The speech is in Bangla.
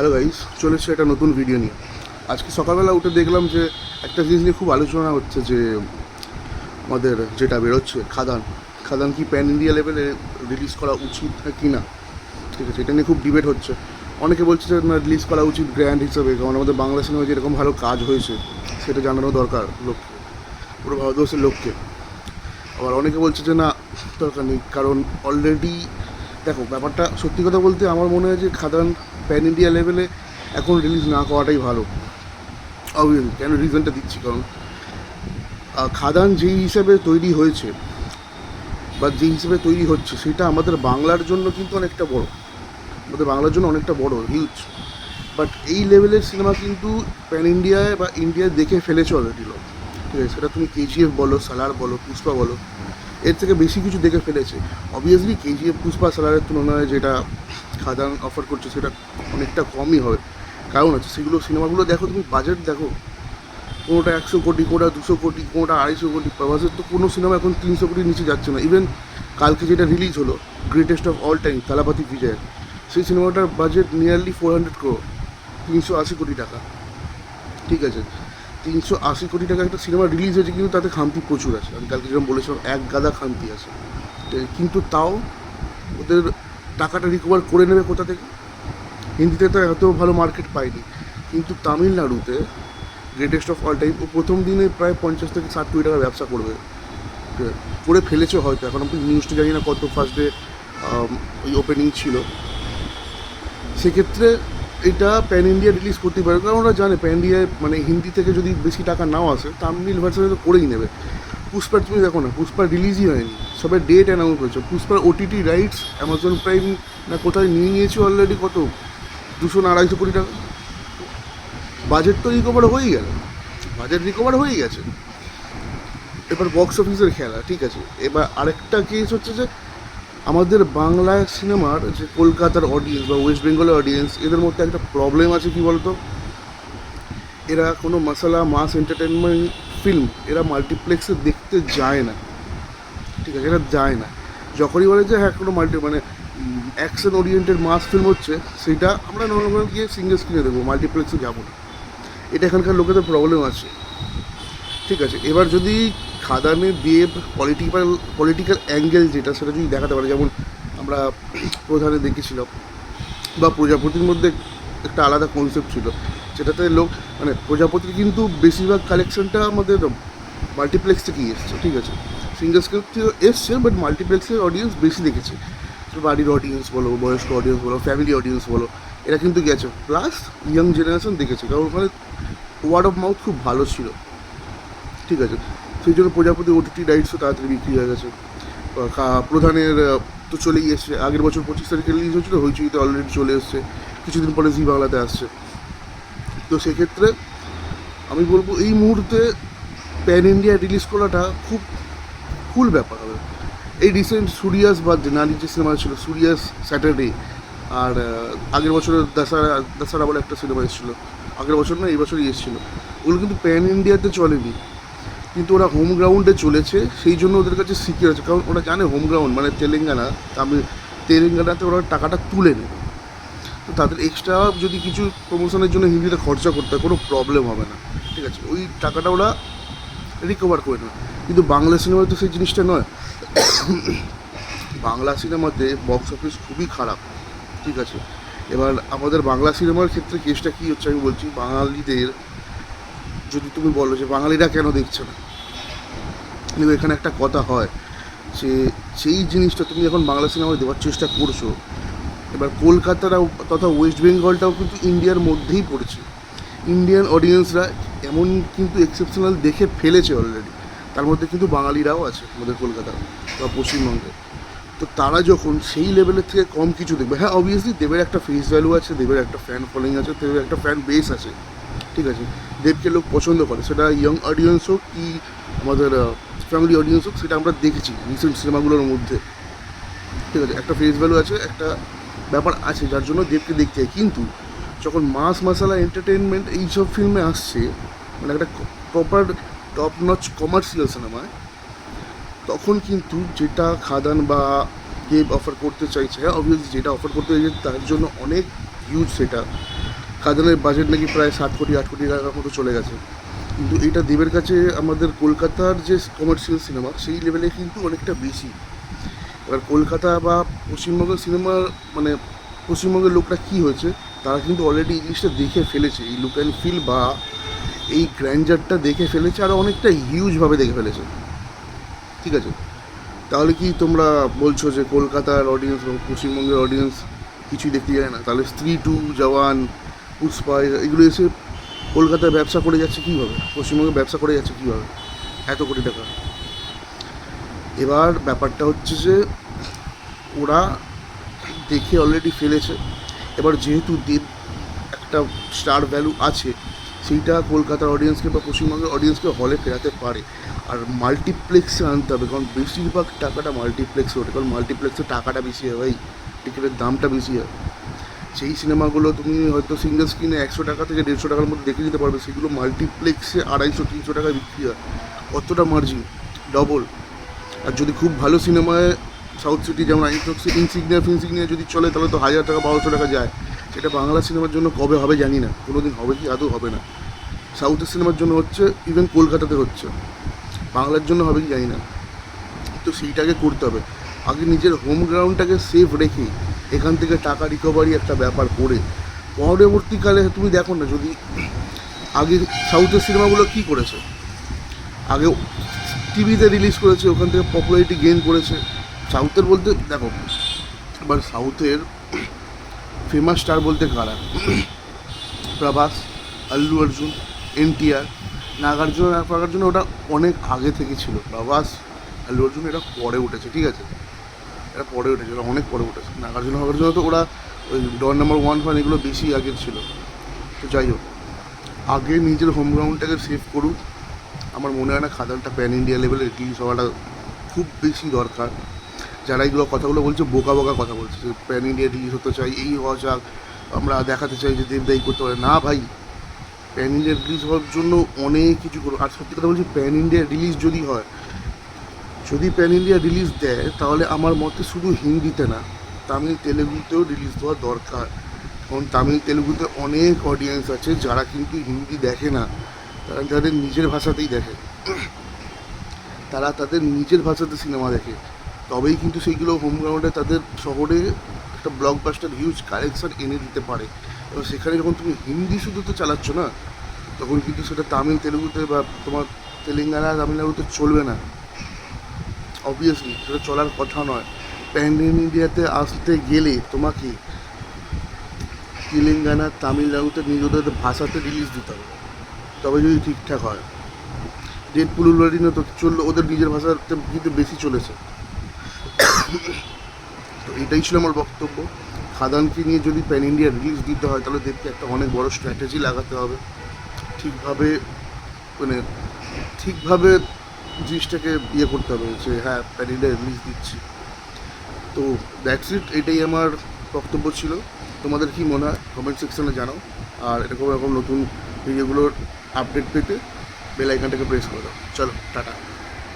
হ্যালো গাইস চলেছে একটা নতুন ভিডিও নিয়ে। আজকে সকালবেলা উঠে দেখলাম যে একটা জিনিস নিয়ে খুব আলোচনা হচ্ছে যে আমাদের যেটা বেরোচ্ছে, খাদান। খাদান কি প্যান ইন্ডিয়া লেভেলে রিলিজ করা উচিত কি না? ঠিক আছে, এটা নিয়ে খুব ডিবেট হচ্ছে। অনেকে বলছে যে না রিলিজ করা উচিত গ্র্যান্ড হিসাবে, কারণ আমাদের বাংলা সিনেমায় যেরকম ভালো কাজ হয়েছে, সেটা জানানো দরকার লোককে, পুরো ভারতবর্ষের লোককে। আবার অনেকে বলছে যে না, দরকার নেই, কারণ অলরেডি দেখো, ব্যাপারটা সত্যি কথা বলতে আমার মনে হয় যে খাদান প্যান ইন্ডিয়া লেভেলে এখন রিলিজ না করাটাই ভালো। অবভিয়াসলি কেন রিজনটা দিচ্ছি? কারণ খাদান যেই হিসাবে তৈরি হয়েছে বা যেই হিসেবে তৈরি হচ্ছে, সেটা আমাদের বাংলার জন্য কিন্তু অনেকটা বড়। আমাদের বাংলার জন্য অনেকটা বড় হিউজ বাট এই লেভেলের সিনেমা কিন্তু প্যান ইন্ডিয়ায় বা ইন্ডিয়ায় দেখে ফেলেছে অলরেডি লোক ঠিক আছে, সেটা তুমি কেজিএফ বলো সালার বলো পুষ্পা বলো, এর থেকে বেশি কিছু দেখে ফেলেছে। অবভিয়াসলি কেজিএফ পুষ্পা সালারের তুলনায় যেটা খাদান অফার করছে, সেটা অনেকটা কমই হবে কারণ আছে সেগুলো সিনেমাগুলো দেখো, তুমি বাজেট দেখো। কোনোটা একশো কোটি, কোনোটা দুশো কোটি, কোনোটা আড়াইশো কোটি প্রভাসের তো কোনো সিনেমা এখন তিনশো কোটির নিচে যাচ্ছে না। ইভেন কালকে যেটা রিলিজ হলো greatest of all time Thalapathy Vijay, সেই সিনেমাটার budget nearly four hundred crore তিনশো আশি কোটি টাকা। ঠিক আছে? তিনশো আশি কোটি টাকা একটা সিনেমা রিলিজ হয়েছে, কিন্তু তাতে খামতি প্রচুর আছে। আমি কালকে যেরকম বলেছিলাম, এক গাদা খামতি আছে? কিন্তু তাও ওদের টাকাটা রিকভার করে নেবে কোথা থেকে? হিন্দিতে তো এত ভালো মার্কেট পায়নি কিন্তু তামিলনাড়ুতে গ্রেটেস্ট অফ অল টাইম ও প্রথম দিনে প্রায় পঞ্চাশ থেকে ষাট কোটি টাকার ব্যবসা করবে। করে ফেলেছে হয়তো, এখন আমি নিউজটা জানি না কত ফার্স্ট ডে ওই ওপেনিং ছিল। সেক্ষেত্রে এটা প্যান ইন্ডিয়া রিলিজ করতে পারে, কারণ ওরা জানে প্যান ইন্ডিয়ায় মানে হিন্দি থেকে যদি বেশি টাকা নাও আসে, তামিল ভার্সনে তো করেই নেবে। পুষ্পার, তুমি দেখো না, পুষ্পার রিলিজই হয়নি। সবে ডেট অ্যানাউন্স করেছে। পুষ্পার ওটিটি রাইটস অ্যামাজন প্রাইম না কোথায় নিয়ে নিয়েছে অলরেডি কত? দুশো না আড়াইশো কোটি টাকা। বাজেট তো রিকভার হয়েই গেল। বাজেট রিকভার হয়ে গেছে। এবার বক্স অফিসের খেলা, ঠিক আছে? এবার আরেকটা কেস হচ্ছে যে, আমাদের বাংলা সিনেমার যে কলকাতার অডিয়েন্স বা ওয়েস্ট বেঙ্গলের অডিয়েন্স এদের মধ্যে একটা প্রবলেম আছে কি বলতো? এরা কোনো মশলা মাস এন্টারটেনমেন্ট ফিল্ম এরা মাল্টিপ্লেক্সে দেখতে যায় না। ঠিক আছে, এরা যায় না। যখনই বলে যে হ্যাঁ কোনো মাল্টি মানে অ্যাকশন ওরিয়েন্টেড মাস ফিল্ম হচ্ছে, সেটা আমরা নর্মাল গিয়ে সিঙ্গেল স্ক্রিনে দেখব মাল্টিপ্লেক্সে যাব না। এটা এখানকার লোকেদের প্রবলেম আছে। ঠিক আছে, এবার যদি খাদানে দিয়ে পলিটিক্যাল পলিটিক্যাল অ্যাঙ্গেল যেটা, সেটা যদি দেখাতে পারে, যেমন আমরা প্রধানে দেখেছিলাম, বা প্রজাপতির মধ্যে একটা আলাদা কনসেপ্ট ছিল। যেটাতে লোক মানে প্রজাপতির কিন্তু বেশিরভাগ কালেকশনটা আমাদের মাল্টিপ্লেক্স থেকেই এসছে, ঠিক আছে? সিঙ্গেল স্ক্রিন থেকে এসছে বাট মাল্টিপ্লেক্সের অডিয়েন্স বেশি দেখেছে। বাড়ির অডিয়েন্স বলো, বয়স্ক অডিয়েন্স বলো ফ্যামিলি অডিয়েন্স বলো, এরা কিন্তু গেছে। প্লাস ইয়াং জেনারেশন দেখেছে, কারণ ওখানে ওয়ার্ড অফ মাউথ খুব ভালো ছিল। ঠিক আছে? সেই জন্য প্রজাপতি ওটিটি রাইটসও তাড়াতাড়ি বিক্রি হয়ে গেছে। প্রধানের তো চলেই এসছে। আগের বছর পঁচিশ তারিখে রিলিজ হয়েছিল, হইচইতে অলরেডি চলে এসছে। কিছুদিন পরে জি বাংলাতে আসছে। তো সেক্ষেত্রে আমি বলব এই মুহূর্তে প্যান ইন্ডিয়া রিলিজ করাটা খুব কুল ব্যাপার হবে। এই রিসেন্ট সুরিয়াস বা নারী যে সিনেমা ছিল সুরিয়াস স্যাটারডে আর আগের বছরের দশারা দশারা বলে একটা সিনেমা এসেছিল। আগের বছর না, এই বছরই এসেছিল। ওগুলো কিন্তু প্যান ইন্ডিয়াতে চলেনি। কিন্তু ওরা হোম গ্রাউন্ডে চলেছে, সেই জন্য ওদের কাছে সিকিউর আছে। কারণ ওরা জানে হোম গ্রাউন্ড মানে তেলেঙ্গানা, তামিল, তেলেঙ্গানাতে ওরা টাকাটা তুলে নেবে তো তাদের এক্সট্রা যদি কিছু প্রমোশনের জন্য হিন্দিতে খরচা করতে হয়, কোনো প্রবলেম হবে না। ঠিক আছে? ওই টাকাটা ওরা রিকভার করে নেবে। কিন্তু বাংলা সিনেমায় তো সেই জিনিসটা নয়। বাংলা সিনেমাতে বক্স অফিস খুবই খারাপ। ঠিক আছে? এবার আমাদের বাংলা সিনেমার ক্ষেত্রে কেসটা কী হচ্ছে আমি বলছি, বাঙালিদের যদি তুমি বলো যে বাঙালিরা কেন দেখছে না? কিন্তু এখানে একটা কথা হয় যে, সেই জিনিসটা তুমি এখন বাংলা সিনেমায় দেওয়ার চেষ্টা করছ এবার কলকাতারাও তথা ওয়েস্ট বেঙ্গলটাও কিন্তু ইন্ডিয়ার মধ্যেই পড়েছে। ইন্ডিয়ান অডিয়েন্সরা এমন কিন্তু এক্সেপশনাল দেখে ফেলেছে অলরেডি তার মধ্যে কিন্তু বাঙালিরাও আছে আমাদের কলকাতা বা পশ্চিমবঙ্গে। তো তারা যখন সেই লেভেলের থেকে কম কিছু দেখবে হ্যাঁ অবভিয়াসলি দেবের একটা ফেস ভ্যালু আছে, দেবের একটা ফ্যান ফলোয়িং আছে, দেবের একটা ফ্যান বেস আছে, ঠিক আছে? দেবকে লোক পছন্দ করে, সেটা ইয়ং অডিয়েন্স হোক কি আমাদের ফ্যামিলি অডিয়েন্স হোক, সেটা আমরা দেখেছি রিসেন্ট সিনেমাগুলোর মধ্যে। ঠিক আছে? একটা ফেস ভ্যালু আছে, একটা ব্যাপার আছে, যার জন্য দেবকে দেখতে হয় কিন্তু যখন মাস মশালা এন্টারটেনমেন্ট এইসব ফিল্মে আসছে মানে একটা প্রপার টপ নচ কমার্শিয়াল সিনেমায় তখন কিন্তু যেটা খাদান বা দেব অফার করতে চাইছে হ্যাঁ অবভিয়াসলি যেটা অফার করতে চাইছে, তার জন্য অনেক হিউজ সেটা খাদানের বাজেট নাকি প্রায় সাত কোটি, আট কোটি টাকার মতো চলে গেছে। কিন্তু এটা দেবের কাছে আমাদের কলকাতার যে কমার্শিয়াল সিনেমা সেই লেভেলে কিন্তু অনেকটা বেশি। এবার কলকাতা বা পশ্চিমবঙ্গের সিনেমার মানে পশ্চিমবঙ্গের লোকরা কী হয়েছে, তারা কিন্তু অলরেডি এই জিনিসটা দেখে ফেলেছে। এই লুক অ্যান্ড ফিল বা এই গ্র্যান্ডারটা দেখে ফেলেছে আর অনেকটা হিউজভাবে দেখে ফেলেছে। ঠিক আছে? তাহলে কি তোমরা বলছো যে কলকাতার অডিয়েন্স বা পশ্চিমবঙ্গের অডিয়েন্স কিছুই দেখতে যায় না? তাহলে স্ত্রী টু জওয়ান পুষ্পা এগুলো এসে কলকাতায় ব্যবসা করে যাচ্ছে কীভাবে? পশ্চিমবঙ্গে ব্যবসা করে যাচ্ছে কীভাবে? এত কোটি টাকা। এবার ব্যাপারটা হচ্ছে যে ওরা দেখে অলরেডি ফেলেছে। এবার যেহেতু দেব একটা স্টার ভ্যালু আছে, সেইটা কলকাতার অডিয়েন্সকে বা পশ্চিমবঙ্গের অডিয়েন্সকে হলে ফেরাতে পারে। আর মাল্টিপ্লেক্সে আনতে হবে, কারণ বেশিরভাগ টাকাটা মাল্টিপ্লেক্সে ওঠে, কারণ মাল্টিপ্লেক্সে টাকাটা বেশি হয়, ভাই। টিকিটের দামটা বেশি হয়। সেই সিনেমাগুলো তুমি হয়তো সিঙ্গেল স্ক্রিনে একশো টাকা থেকে দেড়শো টাকার মধ্যে দেখে নিতে পারবে। সেগুলো মাল্টিপ্লেক্সে আড়াইশো, তিনশো টাকায় বিক্রি হয়। কতটা মার্জিন ডবল আর যদি খুব ভালো সিনেমায় সাউথ সিটি যেমন আইনক্স ইনসিগনিয়া ফিনসিগনিয়া যদি চলে, তাহলে তো হাজার টাকা, বারোশো টাকা যায়। সেটা বাংলা সিনেমার জন্য কবে হবে জানি না। কোনো দিন হবে কি, আদৌ হবে না। সাউথের সিনেমার জন্য হচ্ছে ইভেন কলকাতাতে হচ্ছে। বাংলার জন্য হবে কি জানি না। তো সেইটাকে করতে হবে। আগে নিজের হোম গ্রাউন্ডটাকে সেফ রেখে, এখান থেকে টাকা রিকভারি একটা ব্যাপার করে। পরবর্তীকালে তুমি দেখো না, যদি আগে সাউথের সিনেমাগুলো কী করেছে? আগে টিভিতে রিলিজ করেছে, ওখান থেকে পপুলারিটি গেইন করেছে। সাউথের বলতে, দেখো, এবার সাউথের ফেমাস স্টার বলতে কারা? প্রভাস, আল্লু অর্জুন, এনটিআর, নাগার্জুন নাগার্জুন ওটা অনেক আগে থেকে ছিল। প্রভাস, আল্লু অর্জুন এটা পরে উঠেছে, ঠিক আছে? এটা পরে উঠেছে ওরা অনেক পরে উঠেছে। নাগার্জুন নাগার্জুন তো ওরা ওই ডর নাম্বার ওয়ান ফান এগুলো বেশি আগের ছিল। তো যাই হোক, আগে নিজের হোম গ্রাউন্ডটাকে সেভ করুক আমার মনে হয় না খাদানটা প্যান ইন্ডিয়া লেভেলে রিলিজ হওয়াটা খুব বেশি দরকার। যারা এইগুলো কথাগুলো বলছে, বোকা বোকা কথা বলছে প্যান ইন্ডিয়া রিলিজ হতে চাই, এই হওয়া যাক, আমরা দেখাতে চাই যে দেবদায়ী করতে পারে। না ভাই প্যান ইন্ডিয়া রিলিজ হওয়ার জন্য অনেক কিছু করো আর সত্যি কথা বলছি প্যান ইন্ডিয়া রিলিজ যদি হয়, যদি প্যান ইন্ডিয়া রিলিজ দেয়, তাহলে আমার মতে শুধু হিন্দিতে না, তামিল তেলেগুতেও রিলিজ দেওয়া দরকার। কারণ তামিল তেলেগুতে অনেক অডিয়েন্স আছে যারা কিন্তু হিন্দি দেখে না। তারা তাদের নিজের ভাষাতেই দেখে। তারা তাদের নিজের ভাষাতে সিনেমা দেখে। তবেই কিন্তু সেইগুলো হোম গ্রাউন্ডে তাদের শহরে একটা ব্লকবাস্টার হিউজ কালেকশন এনে দিতে পারে। এবং সেখানে যখন তুমি হিন্দি শুধু তো চালাচ্ছ না, তখন কিন্তু সেটা তামিল, তেলেগুতে বা তোমার তেলেঙ্গানা, তামিলনাড়ুতে চলবে না। অবভিয়াসলি সেটা চলার কথা নয়। প্যান ইন্ডিয়াতে আসতে গেলে তোমাকে তেলেঙ্গানা, তামিলনাড়ুতে নিজেদের ভাষাতে রিলিজ দিতে হবে। তবে যদি ঠিকঠাক হয়। ডেট পুলুলবাড়ি তো চলল ওদের নিজের ভাষাতে কিন্তু বেশি চলেছে। তো এটাই ছিল আমার বক্তব্য। খাদানকে নিয়ে যদি প্যান ইন্ডিয়া রিলিজ দিতে হয়, তাহলে দেখতে একটা অনেক বড় স্ট্র্যাটেজি লাগাতে হবে। ঠিকভাবে মানে ঠিকভাবে জিনিসটাকে ইয়ে করতে হবে যে হ্যাঁ প্যান ইন্ডিয়া রিলিজ দিচ্ছি। তো দ্যাটস ইট এটাই আমার বক্তব্য ছিল। তোমাদের কি মনে হয়? কমেন্ট সেকশনে জানাও। আর এরকম এরকম নতুন ভিডিওগুলোর আপডেট পেতে বেল আইকনটাকে প্রেস করে দাও। চলো টাটা।